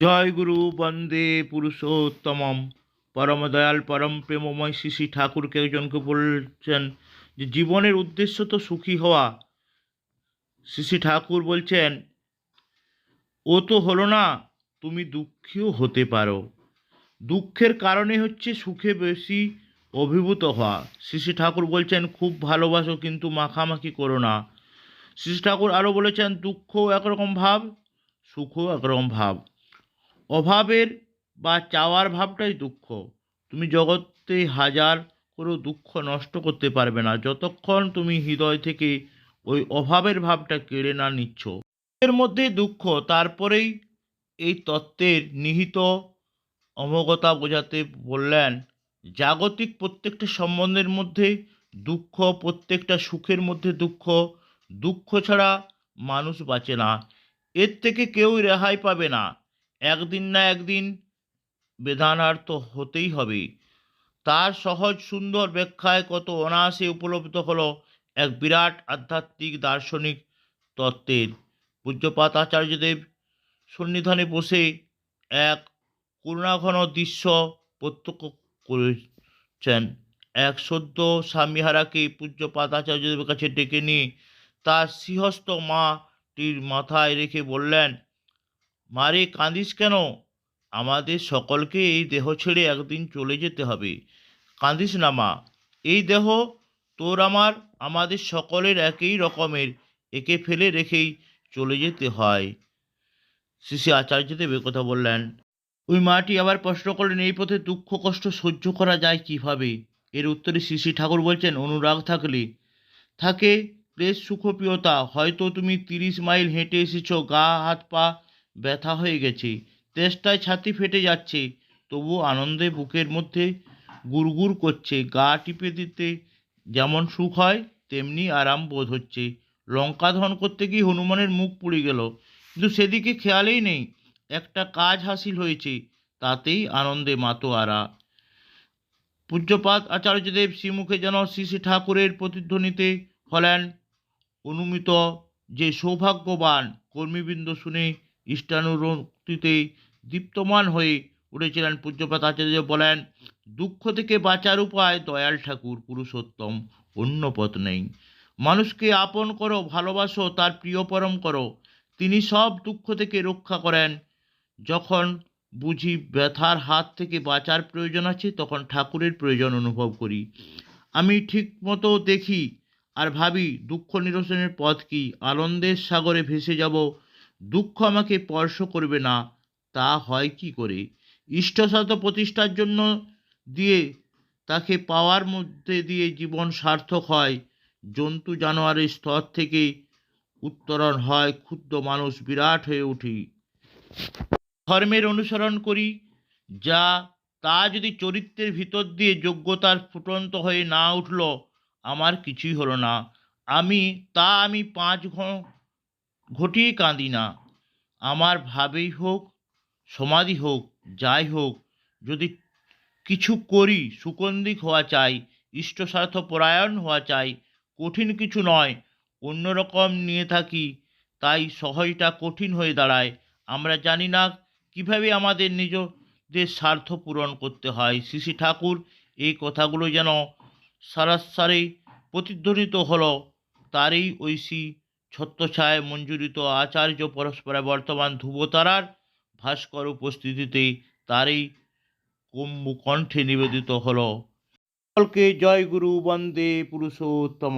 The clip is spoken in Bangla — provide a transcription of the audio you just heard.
জয় গুরু বন্দে পুরুষোত্তমম। পরম দয়াল, পরম প্রেমময় শ্রী ঠাকুরকে একজনকে বলছেন যে, জীবনের উদ্দেশ্য তো সুখী হওয়া। শ্রী ঠাকুর বলছেন, ও তো হলো না, তুমি দুঃখীও হতে পারো। দুঃখের কারণে হচ্ছে সুখে বেশি অভিভূত হওয়া। শ্রী ঠাকুর বলছেন, খুব ভালোবাসো, কিন্তু মাখামাখি করো না। শ্রী ঠাকুর আরও বলেছেন, দুঃখও একরকম ভাব, সুখও একরকম ভাব। অভাবের বা চাওয়ার ভাবটাই দুঃখ। তুমি জগতে হাজার করেও দুঃখ নষ্ট করতে পারবে না। যতক্ষণ তুমি হৃদয় থেকে ওই অভাবের ভাবটা কেড়ে না নিচ্ছ। এর মধ্যে দুঃখ, তারপরেই এই তত্ত্বের নিহিত অমোঘতা বোঝাতে বললেন, জাগতিক প্রত্যেকটা সম্বন্ধের মধ্যে দুঃখ, প্রত্যেকটা সুখের মধ্যে দুঃখ দুঃখ ছাড়া মানুষ বাঁচে না। এর থেকে কেউ রেহাই পাবে না। একদিন না একদিন বেদানার্থ হতেই হবে। তার সহজ সুন্দর ব্যাখ্যায় কত অনায়াসে উপলব্ধ হলো এক বিরাট আধ্যাত্মিক দার্শনিক তত্ত্বের। পূজ্যপাত আচার্যদেব সন্নিধানে বসে এক করুণাঘন দৃশ্য প্রত্যক্ষ করেছেন। এক সদ্য স্বামীহারাকে পূজ্যপাত আচার্যদেবের কাছে ডেকে নিয়ে তার সিংহস্ত মাটির মাথায় রেখে বললেন মারে কাঁদিস কেন? আমাদের সকলকে এই দেহ ছেড়ে একদিন চলে যেতে হবে। কাঁদিস না, মা। এই দেহ তোর আমার, আমাদের সকলের একই রকমের। একে ফেলে রেখেই চলে যেতে হয়। শ্রী আচার্যদেব কথা বললেন, ওই মাটি আবার প্রশ্ন করলেন, এই পথে দুঃখ, কষ্ট সহ্য করা যায় কীভাবে? এর উত্তরে শ্রী ঠাকুর বলছেন, অনুরাগ থাকলে। থাকে ক্লেশ সুখপ্রিয়তা। হয়তো তুমি তিরিশ মাইল হেঁটে এসেছ, গা, হাত, পা ব্যথা হয়ে গেছে। তেষ্টায় ছাতি ফেটে যাচ্ছে। তবু আনন্দে বুকের মধ্যে গুড়গুড় করছে। গা টিপে দিতে যেমন সুখ হয়, তেমনি আরাম বোধ হচ্ছে। লঙ্কা দহন করতে গিয়ে হনুমানের মুখ পুড়ে গেল। কিন্তু সেদিকে খেয়ালেই নেই। একটা কাজ হাসিল হয়েছে। তাতেই আনন্দে মাতোয়ারা পূজ্যপাত আচার্যদেব শ্রীমুখে যেন শ্রী শ্রী ঠাকুরের প্রতিধ্বনিতে হলেন, অনুমিত যে সৌভাগ্যবান কর্মীবৃন্দ শুনে ইষ্টানুরক্তিতে দীপ্তমান হয়ে উঠেছিলেন পূজ্যপাত আচার্য বলেন, দুঃখ থেকে বাঁচার উপায় দয়াল ঠাকুর, পুরুষোত্তম, অন্য পথ নেই। মানুষকে আপন করো, ভালোবাসো, তার প্রিয়পরম করো। তিনি সব দুঃখ থেকে রক্ষা করেন। যখন বুঝি ব্যথার হাত থেকে বাঁচার প্রয়োজন আছে, তখন ঠাকুরের প্রয়োজন অনুভব করি। আমি ঠিক মতো দেখি আর ভাবি, দুঃখ নিরসনের পথ কি? আনন্দের সাগরে ভেসে যাব দুঃখ আমাকে স্পর্শ করবে না, তা হয় কি করে? ইষ্টসাধ প্রতিষ্ঠার জন্য দিয়ে তাকে পাওয়ার মধ্যে দিয়ে জীবন সার্থক হয়। জন্তু জানোয়ারের স্তর থেকে উত্তরণ হয় ক্ষুদ্র মানুষ বিরাট হয়ে উঠি। ধর্মের অনুসরণ করি, যা, তা যদি চরিত্রের ভিতর দিয়ে যোগ্যতার ফুটন্ত হয়ে না উঠল, আমার কিছুই হলো না। আমি, তা আমি পাঁচ ঘ- ঘটিয়ে কাঁদি না। আমার ভাবেই হোক, সমাধি হোক, যাই হোক, যদি কিছু করি, সুকন্দিক হওয়া চাই, ইষ্টস্বার্থ পরায়ণ হওয়া চাই, কঠিন কিছু নয়, অন্যরকম নিয়ে থাকি, তাই সহজটা কঠিন হয়ে দাঁড়ায়। আমরা জানি না কীভাবে আমাদের নিজেদের স্বার্থ পূরণ করতে হয়। শ্রী ঠাকুর এই কথাগুলো যেন সারাসারে প্রতিধ্বনিত হলো, তারই ঐশী ছত্রছায় মঞ্জুরিত আচার্য পরস্পরে বর্তমান ধ্রুবতারার ভাস্কর উপস্থিতিতে তারই কুম্ভকণ্ঠে কণ্ঠে নিবেদিত হল। সকলকে জয় গুরু বন্দে পুরুষোত্তম